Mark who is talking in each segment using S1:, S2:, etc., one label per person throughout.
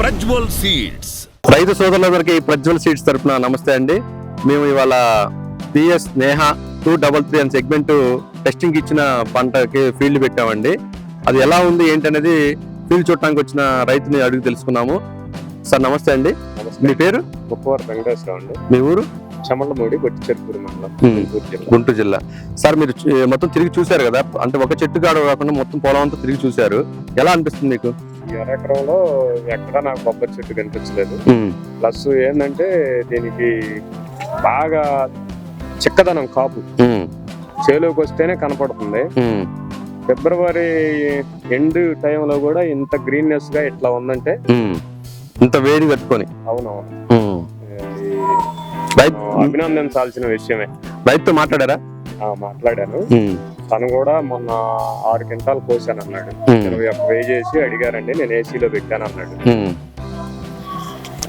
S1: Prajwal seeds.
S2: రైతు సోదరులందరికీ Prajwal seeds తరపున నమస్తే అండి. మేము ఇవాళ P S Neha two double three అని సెగ్మెంట్ టెస్టింగ్ ఇచ్చిన పంటకి ఫీల్డ్ పెట్టామండి. అది ఎలా ఉంది ఏంటనేది ఫీల్డ్ చూడటానికి వచ్చిన రైతుని అడిగి తెలుసుకున్నాము. సార్ నమస్తే అండి. మీ పేరు?
S3: గొప్పవారు వెంకటేశ్వరరావు అండి.
S2: మీ ఊరు?
S3: చమలమూడి మండలం.
S2: Hmm.
S3: గుంటూరు జిల్లా.
S2: సార్ మీరు మొత్తం తిరిగి చూశారు కదా. అంటే ఒక చెట్టు కాడ కాకుండా మొత్తం పొలం అంతా తిరిగి చూశారు. ఎలా అనిపిస్తుంది మీకు?
S3: ఎకరంలో ఎక్కడ నాకు కొబ్బరి చెట్టు కనిపించలేదు. ప్లస్ ఏంటంటే దీనికి బాగా చిక్కదనం కాపు. చేలోకి వస్తేనే కనపడుతుంది. ఫిబ్రవరి ఎండ్ టైంలో కూడా ఇంత గ్రీన్నెస్గా ఇట్లా ఉందంటే.
S2: ఇంత వేడి కట్టుకొని
S3: అవునవును
S2: రైతు
S3: అభినందించాల్సిన విషయమే.
S2: రైతుతో మాట్లాడారా?
S3: మాట్లాడాను. తను కూడా మొన్న ఆరు క్వింటాలు కోసాను అన్నాడు ఇరవై ఒక్క వే చేసి అడిగారండి నేను ఏసీలో పెట్టాను అన్నాడు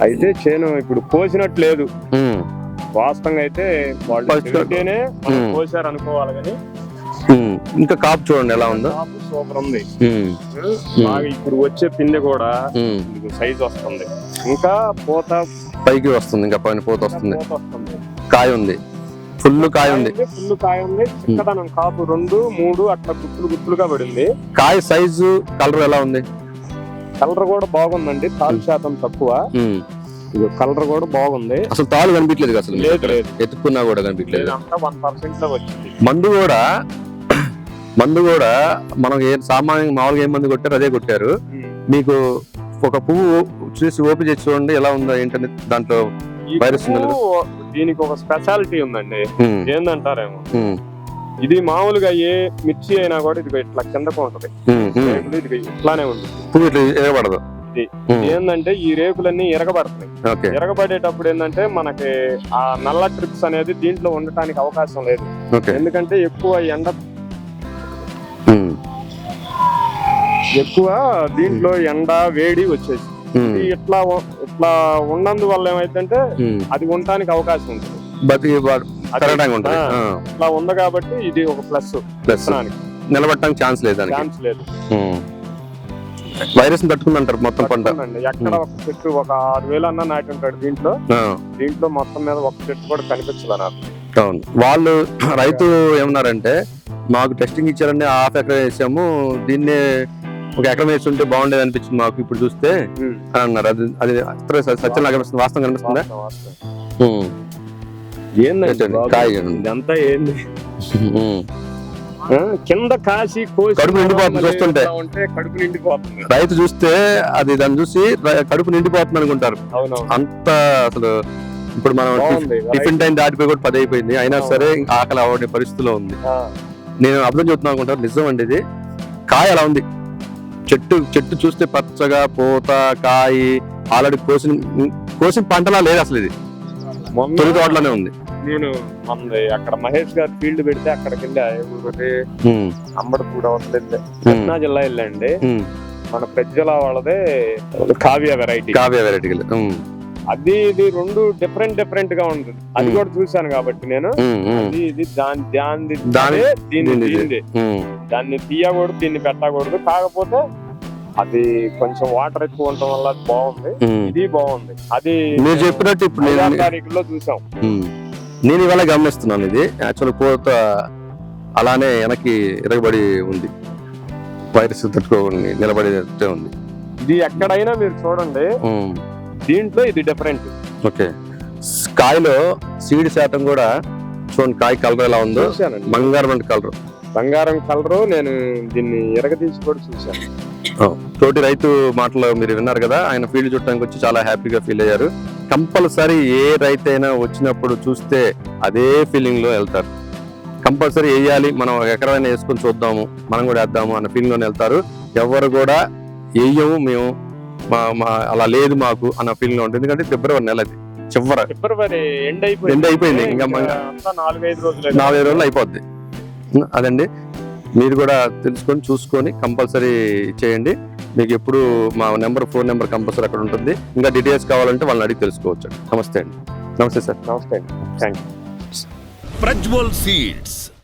S3: అయితే చేను ఇప్పుడు కోసినట్టు లేదు. వాస్తవంగా అయితే వాళ్ళు. కోసారు అనుకోవాలి కానీ
S2: ఇంకా కాపు చూడండి ఎలా ఉందో.
S3: సూపర్ ఉంది. ఇప్పుడు వచ్చే పిందె కూడా. సైజ్ వస్తుంది. ఇంకా పూత
S2: పైకి వస్తుంది ఇంకా పైన పూత వస్తుంది. కాయ ఉంది. ఫుల్ కాయ ఉంది.
S3: ఫుల్ కాయ ఉంది. చిక్కదనం కాపు రెండు మూడు అట్లా గుత్తులు గుత్తులుగా పడింది.
S2: కాయ సైజు కలర్ ఎలా ఉంది?
S3: కలర్ కూడా బాగుందండి తాలు శాతం తక్కువ. కలర్ కూడా బాగుంది.
S2: అసలు తాళ్ళు కనిపించలేదు అసలు? ఎత్తుక్కున్నా కూడా కనిపించలేదు. మందు కూడా మందు కూడా మనం ఏ సామాన్యంగా మామూలుగా ఏం మందు కొట్టారు అదే కొట్టారు. మీకు ఒక పువ్వు చూసి ఓపెన్ చేసి చూడండి ఎలా ఉందో ఏంటని దాంట్లో
S3: దీనికి ఒక స్పెషాలిటీ ఉందండి. ఏందంటారేమో. ఇది మామూలుగా ఏ మిర్చి అయినా కూడా ఇది ఇట్లా కిందకు ఉంటది. ఇది ఇట్లానే ఇది.
S2: ఉమ్,
S3: ఏంటంటే ఈ రేకులన్నీ ఎరగబడుతున్నాయి. ఎరగబడేటప్పుడు ఏంటంటే మనకి ఆ నల్ల ట్రిప్స్ అనేది దీంట్లో ఉండటానికి అవకాశం లేదు. ఎందుకంటే ఎక్కువ ఎండ ఎక్కువ దీంట్లో ఎండ వేడి వచ్చేసి ఇట్లా ఇట్లా ఉన్నందువల్ల ఏమైందంటే
S2: ఉమ్.
S3: అది ఉండటానికి అవకాశం ఉంటుంది. ఇట్లా ఉంది కాబట్టి ఇది ఒక ప్లస్.
S2: ప్లస్. నిలబడటానికి ఛాన్స్ లేదు
S3: ఛాన్స్ లేదు.
S2: వైరస్ తట్టుకుందంటారు మొత్తం పంట.
S3: ఎక్కడ ఒక చెట్టు ఒక ఆరు వేలు అన్న నాటి ఉంటాడు దీంట్లో. దీంట్లో మొత్తం మీద ఒక చెట్టు కూడా కనిపించలే నాకు
S2: అవును. వాళ్ళు రైతు ఏమన్నారంటే మాకు టెస్టింగ్ ఇచ్చారండి హాఫ్ ఎకరం వేసాము దీన్నే ఒక ఎకరం వేస్తుంటే బాగుండేది అనిపించింది మాకు ఇప్పుడు చూస్తే అని అన్నారు. అది అది సత్యం కనిపిస్తుంది? వాస్తవం కనిపిస్తుందా? కాయ.
S3: ఇదంతా ఏంది? కింద కాసి
S2: కడుపు నిండిపోతుంది చూస్తుంటే.
S3: ఉంటే కడుపు నిండిపోతుంది.
S2: రైతు చూస్తే అది దాన్ని చూసి కడుపు నిండిపోతుంది అనుకుంటారు. అంత అసలు ఇప్పుడు మనం టిఫిన్ టైం దాటిపోయి కూడా పది అయిపోయింది. అయినా సరే ఆకలి అవడే పరిస్థితిలో ఉంది. నేను అర్థం చెప్తున్నాను అనుకుంటాను నిజం అండి ఇది. కాయ అలా ఉంది. చెట్టు చెట్టు చూస్తే పచ్చగా పూత కాయ ఆల్రెడీ కోసిన కోసిన పంటలా లేదు అసలు ఇది. తొలి తోటలోనే ఉంది.
S3: నేను మనది అక్కడ మహేష్ గారు ఫీల్డ్ పెడితే అక్కడికి వెళ్ళి. ఊరికి
S2: ఉమ్,
S3: అంబడి కూడా వెళ్ళి
S2: ఉమ్,
S3: కృష్ణా జిల్లా వెళ్ళండి. మన ప్రజ్వల వాళ్ళదే కావ్య వెరైటీ.
S2: కావ్య వెరైటీ
S3: అది ఇది రెండు డిఫరెంట్ డిఫరెంట్గా ఉంటుంది. అది. కూడా చూశాను కాబట్టి నేను. అది ఇది దాని దాని దాన్ని తీయకూడదు దీన్ని పెట్టకూడదు. కాకపోతే అది కొంచెం వాటర్ ఎక్కువ ఉండటం వల్ల బాగుంది. ఇది బాగుంది. అది
S2: మీరు చెప్పినట్టు ఇప్పుడు
S3: తారీఖుల్లో చూసాం.
S2: నేను ఇవాళ గమనిస్తున్నాను ఇది. యాక్చువల్ పూత అలానే వెనక్కి ఎరగబడి ఉంది. వైరస్ తట్టుకోని నిలబడి ఉంది.
S3: ఇది ఎక్కడైనా మీరు చూడండి. దీంట్లో ఇది డిఫరెంట్
S2: ఓకే. కాయలో సీడ్ శాతం కూడా చూడండి కాయ కలర్ ఎలా ఉందో. బంగారం కలర్
S3: బంగారం కలరు నేను దీన్ని ఎరగదీసి కూడా చూశాను.
S2: తోటి రైతు మాటలు మీరు విన్నారు కదా ఆయన ఫీల్డ్ చుట్టానికి వచ్చి చాలా హ్యాపీగా ఫీల్ అయ్యారు. కంపల్సరీ ఏ రైతు అయినా వచ్చినప్పుడు చూస్తే అదే ఫీలింగ్లో వెళ్తారు. కంపల్సరీ వేయాలి మనం ఒక ఎకరైనా వేసుకొని చూద్దాము మనం కూడా వేద్దాము అన్న ఫీలింగ్లోనే వెళ్తారు. ఎవరు కూడా వేయము మేము మా మా అలా లేదు మాకు అన్న ఫీలింగ్లో ఉంటుంది. ఎందుకంటే ఫిబ్రవరి నెల అది చివర.
S3: ఫిబ్రవరి ఎండ్ అయిపోయింది.
S2: ఎండ్ అయిపోయింది ఇంకా
S3: నాలుగైదు రోజులు
S2: నాలుగైదు రోజులు అయిపోద్ది. అదండి. మీరు కూడా తెలుసుకొని చూసుకొని కంపల్సరీ చేయండి. మీకు ఎప్పుడు మా నెంబర్ ఫోన్ నెంబర్ కంపల్సరీ అక్కడ ఉంటుంది. ఇంకా డీటెయిల్స్ కావాలంటే వాళ్ళని అడిగి తెలుసుకోవచ్చు నమస్తే అండి. నమస్తే సార్.
S3: నమస్తే అండి. Thank you
S1: Prajwal seeds.